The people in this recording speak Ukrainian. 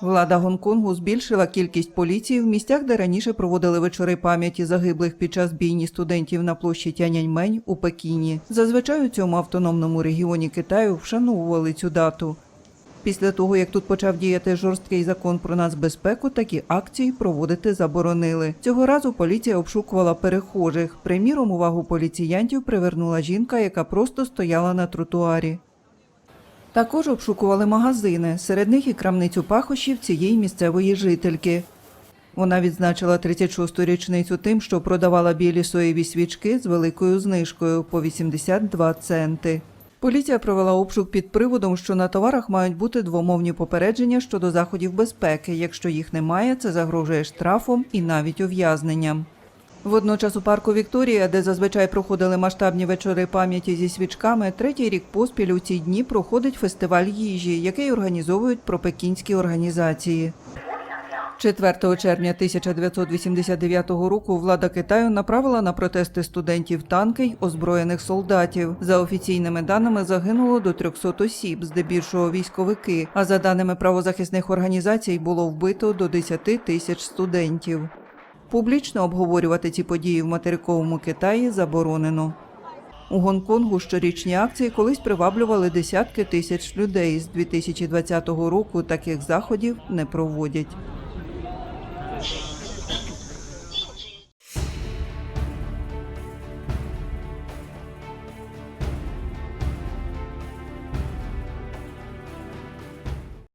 Влада Гонконгу збільшила кількість поліції в місцях, де раніше проводили вечори пам'яті загиблих під час бійні студентів на площі Тяньаньмень у Пекіні. Зазвичай у цьому автономному регіоні Китаю вшановували цю дату. Після того, як тут почав діяти жорсткий закон про нацбезпеку, такі акції проводити заборонили. Цього разу поліція обшукувала перехожих. Приміром, увагу поліціянтів привернула жінка, яка просто стояла на тротуарі. Також обшукували магазини, серед них і крамницю пахощів цієї місцевої жительки. Вона відзначила 36-ту річницю тим, що продавала білі соєві свічки з великою знижкою по 82 центи. Поліція провела обшук під приводом, що на товарах мають бути двомовні попередження щодо заходів безпеки. Якщо їх немає, це загрожує штрафом і навіть ув'язненням. Водночас у парку Вікторія, де зазвичай проходили масштабні вечори пам'яті зі свічками, третій рік поспіль у ці дні проходить фестиваль їжі, який організовують пропекінські організації. 4 червня 1989 року влада Китаю направила на протести студентів танки й озброєних солдатів. За офіційними даними загинуло до 300 осіб, здебільшого військовики. А за даними правозахисних організацій, було вбито до 10 тисяч студентів. Публічно обговорювати ці події в материковому Китаї заборонено. У Гонконгу щорічні акції колись приваблювали десятки тисяч людей. З 2020 року таких заходів не проводять.